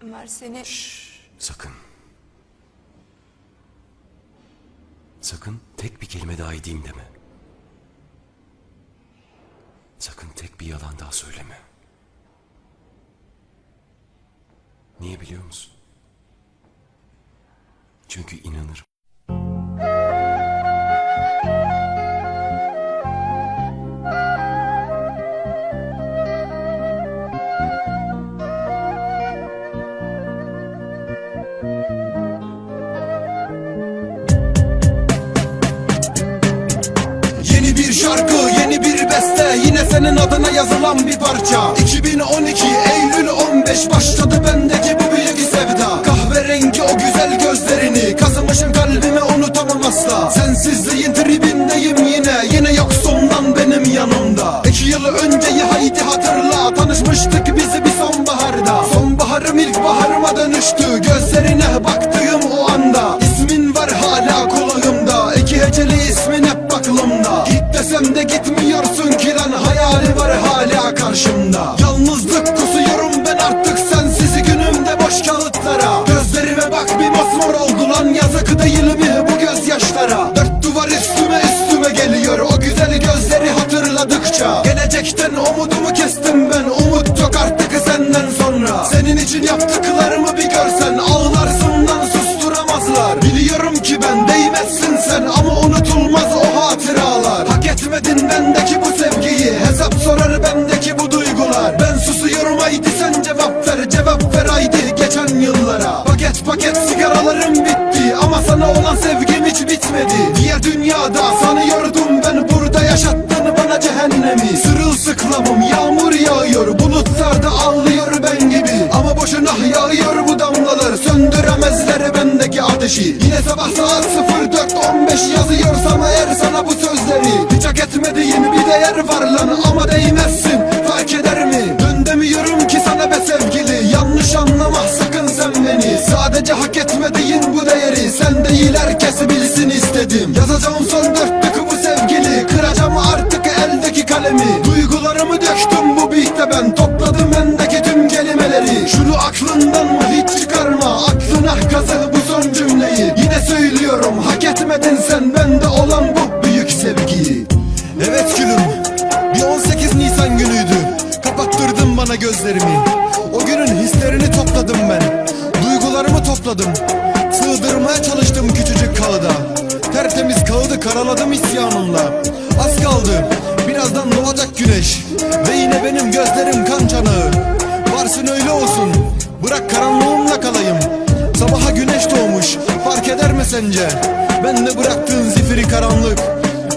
Ömer seni... Sakın. Sakın tek bir kelime daha edeyim deme. Sakın tek bir yalan daha söyleme. Niye biliyor musun? Çünkü inanırım. Şarkı, yeni bir beste. Yine senin adına yazılan bir parça. 2012 Eylül 15 Başladı bendeki bu büyük sevda. Kahverengi o güzel gözlerini Kazımışım kalbime unutamam asla. Sensizliğin tribindeyim yine Yine yoksun lan benim yanımda. İki yıl önceyi haydi hatırla Tanışmıştık biz bir sonbaharda. Sonbaharım ilk baharıma dönüştü Gözlerine baktığım gitmiyorsun ki lan Hayali var hala karşımda. Yalnızlık kusuyorum ben artık sensiz günümde boş kağıtlara. Gözlerime bak bir mosmor oldu lan Yazık değil mi bu gözyaşlara? Dört duvar üstüme üstüme geliyor O güzel gözleri hatırladıkça. Gelecekten umudumu kestim ben Umut paket sigaralarım bitti Ama sana olan sevgim hiç bitmedi. Diğer dünyada sanıyordum ben Burada yaşattın bana cehennemi? Sırılsıklamım yağmur yağıyor Bulutlarda ağlıyor ben gibi. Ama boşuna yağıyor bu damlalar Söndüremezler bendeki ateşi. Yine sabah saat 04.15 yazıyorsam eğer sana bu sözleri. Hiç hak etmediğin bir değer var lan Ama değmezsin değil herkes bilsin istedim. Yazacağım son dörtlük bu sevgili. Kıracağım artık eldeki kalemi. Duygularımı döktüm bu beatte ben. Topladım bendeki tüm kelimeleri. Şunu aklından mı hiç çıkarma. Aklına kazı bu son cümleyi. Yine söylüyorum hak etmedin sen. Bende olan bu büyük sevgiyi Evet gülüm Bir 18 Nisan günüydü. Kapattırdın bana gözlerimi. O günün hislerini topladım ben. Duygularımı topladım kağıda Tertemiz kağıdı karaladım isyanımla. Az kaldı Birazdan doğacak güneş. Ve yine benim gözlerim kan çanağı Varsın öyle olsun Bırak karanlığımla kalayım. Sabaha güneş doğmuş Fark eder mi sence? Ben de bıraktığın zifiri karanlık.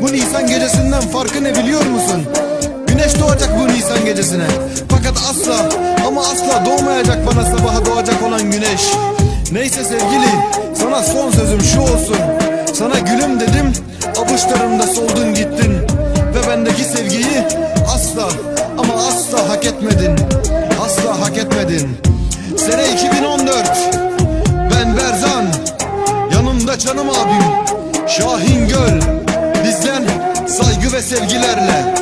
Bu Nisan gecesinden farkı ne biliyor musun? Güneş doğacak bu Nisan gecesine. Fakat asla ama asla doğmayacak bana sabaha doğacak olan güneş Neyse sevgili sana son sözüm şu olsun. Sana gülüm dedim avuçlarımda soldun gittin. Ve bendeki sevgiyi asla ama asla hak etmedin. Asla hak etmedin. Sene 2014 Ben Berzan Yanımda canım abim Şahin Göl. Bizden saygı ve sevgilerle